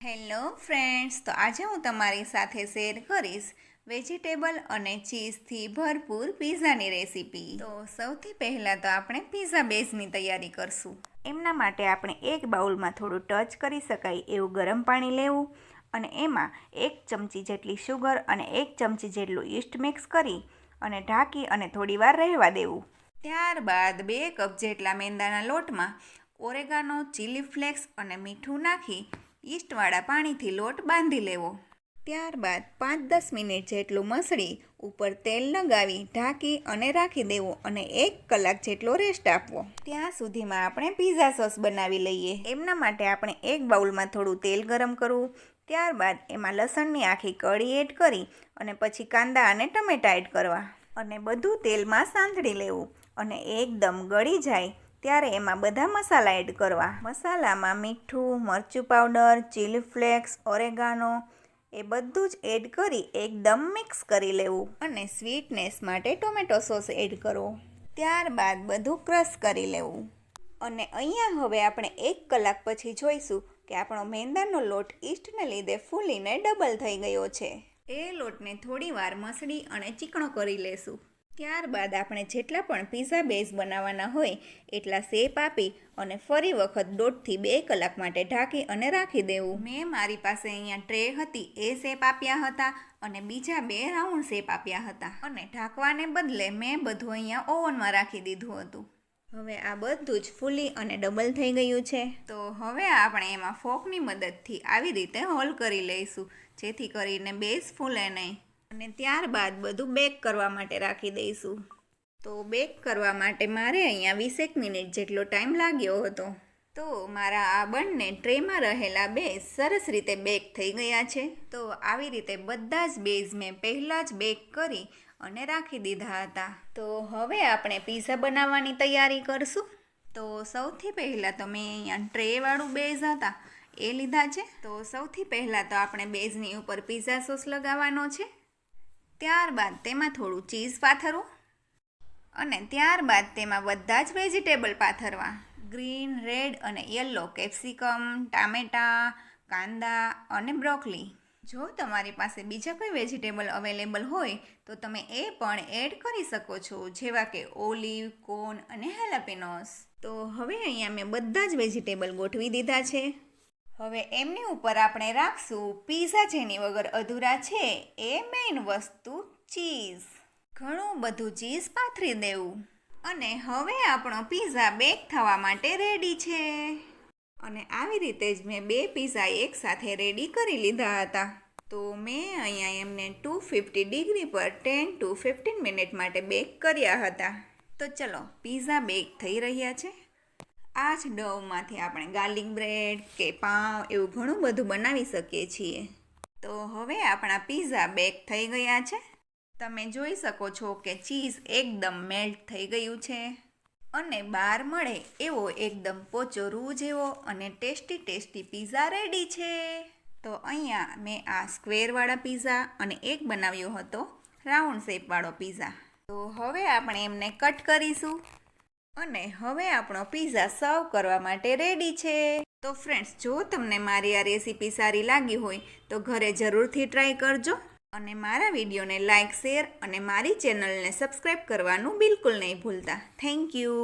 Hello friends, તો આજે હું તમારી સાથે શેર કરીશ વેજીટેબલ અને ચીઝથી ભરપૂર પિઝાની રેસીપી. તો સૌથી પહેલાં તો આપણે પીઝા બેઝની તૈયારી કરશું. એમના માટે આપણે એક બાઉલમાં થોડું ટચ કરી શકાય એવું ગરમ પાણી લેવું અને એમાં એક ચમચી જેટલી શુગર અને એક ચમચી જેટલું ઈસ્ટ મિક્સ કરી અને ઢાંકી અને થોડીવાર રહેવા દેવું. ત્યારબાદ બે કપ જેટલા મેંદાના લોટમાં ઓરેગાનો ચીલી ફ્લેક્સ અને મીઠું નાખી ઈસ્ટવાળા પાણીથી લોટ બાંધી લેવો. ત્યારબાદ પાંચ દસ મિનિટ જેટલું મસળી ઉપર તેલ લગાવી ઢાંકી અને રાખી દેવું અને એક કલાક જેટલો રેસ્ટ આપવો. ત્યાં સુધીમાં આપણે પીઝા સોસ બનાવી લઈએ. એમના માટે આપણે એક બાઉલમાં થોડું તેલ ગરમ કરવું. ત્યારબાદ એમાં લસણની આખી કળી એડ કરી અને પછી કાંદા અને ટમેટા એડ કરવા. અને બધું તેલમાં સાંતળી લેવું અને એકદમ ગળી જાય ત્યારે એમાં બધા મસાલા એડ કરવા. મસાલામાં મીઠું, મરચું પાવડર ચીલી ફ્લેક્સ ઓરેગાનો એ બધું જ એડ કરી એકદમ મિક્સ કરી લેવું અને સ્વીટનેસ માટે ટોમેટો સોસ એડ કરવો ત્યારબાદ બધું ક્રશ કરી લેવું. અને અહીંયા હવે આપણે એક કલાક પછી જોઈશું કે આપણો મેંદાનો લોટ ઈસ્ટને લીધે ફૂલીને ડબલ થઈ ગયો છે. એ લોટને થોડીવાર મસળી અને ચીકણો કરી લેશું. ત્યારબાદ આપણે જેટલા પણ પીઝા બેઝ બનાવવાના હોય, એટલા શેપ આપી અને ફરી વખત દોઢથી બે કલાક માટે ઢાંકી અને રાખી દેવું. મેં મારી પાસે અહીંયા ટ્રે હતી, એ શેપ આપ્યા હતા અને બીજા બે રાઉન્ડ શેપ આપ્યા હતા. અને ઢાંકવાને બદલે મેં બધું અહીંયા ઓવનમાં રાખી દીધું હતું. હવે આ બધું જ ફૂલી અને ડબલ થઈ ગયું છે. તો હવે આપણે એમાં ફોકની મદદથી આવી રીતે હોલ કરી લઈશું, જેથી કરીને બેઝ ફૂલે નહીં. અને ત્યારબાદ બધું બેક કરવા માટે રાખી દઈશું. તો બેક કરવા માટે મારે અહીંયા વીસેક મિનિટ જેટલો ટાઈમ લાગ્યો હતો. તો મારા આ બંને ટ્રેમાં રહેલા બેઝ સરસ રીતે બેક થઈ ગયા છે. તો આવી રીતે બધા જ બેઝ મેં પહેલાં જ બેક કરી અને રાખી દીધા હતા. તો હવે આપણે પીઝા બનાવવાની તૈયારી કરશું. તો સૌથી પહેલાં તો મેં અહીંયા ટ્રેવાળું બેઝ હતા, એ લીધા છે. તો સૌથી પહેલાં તો આપણે બેઝની ઉપર પીઝા સોસ લગાવવાનો છે. ત્યારબાદ તેમાં થોડું ચીઝ પાથરવું અને ત્યારબાદ તેમાં બધા જ વેજીટેબલ પાથરવા. ગ્રીન, રેડ અને યલો, કેપ્સિકમ, ટામેટા, કાંદા અને બ્રોકલી. જો તમારી પાસે બીજા કોઈ વેજીટેબલ અવેલેબલ હોય, તો તમે એ પણ એડ કરી શકો છો, જેવા કે ઓલિવ કોર્ન અને હેલાપિનોસ. તો હવે અહીંયા મેં બધા જ વેજીટેબલ ગોઠવી દીધા છે. હવે એમની ઉપર આપણે રાખશું પીઝા જેની વગર અધૂરા છે એ મેઇન વસ્તુ ચીઝ ઘણું બધું ચીઝ પાથરી દેવું. અને હવે આપણો પીઝા બેક થવા માટે રેડી છે. અને આવી રીતે જ મેં બે પીઝા એકસાથે રેડી કરી લીધા હતા. તો મેં અહીંયા એમને ટુ ફિફ્ટી ડિગ્રી પર ટેન ટુ ફિફ્ટીન મિનિટ માટે બેક કર્યા હતા. તો ચલો પીઝા બેક થઈ રહ્યા છે. આ જ ડવમાંથી આપણે ગાર્લિક બ્રેડ કે પાઉં એવું ઘણું બધું બનાવી શકીએ છીએ. તો હવે આપણા પીઝા બેક થઈ ગયા છે. તમે જોઈ શકો છો કે ચીઝ એકદમ મેલ્ટ થઈ ગયું છે. અને બહાર મળે એવો એકદમ પોચો રૂ જેવો અને ટેસ્ટી ટેસ્ટી પીઝા રેડી છે. તો અહીંયા મેં આ સ્ક્વેરવાળા પીઝા અને એક બનાવ્યો હતો, રાઉન્ડ શેપવાળો પીઝા. તો હવે આપણે એમને કટ કરીશું. અને હવે આપણો પીઝા સર્વ કરવા માટે રેડી છે. તો ફ્રેન્ડ્સ જો તમને મારી આ રેસીપી સારી લાગી હોય, તો ઘરે જરૂરથી ટ્રાય કરજો અને મારા વિડીયોને લાઇક શેર અને મારી ચેનલને સબસ્ક્રાઈબ કરવાનું બિલકુલ નહીં ભૂલતા. Thank you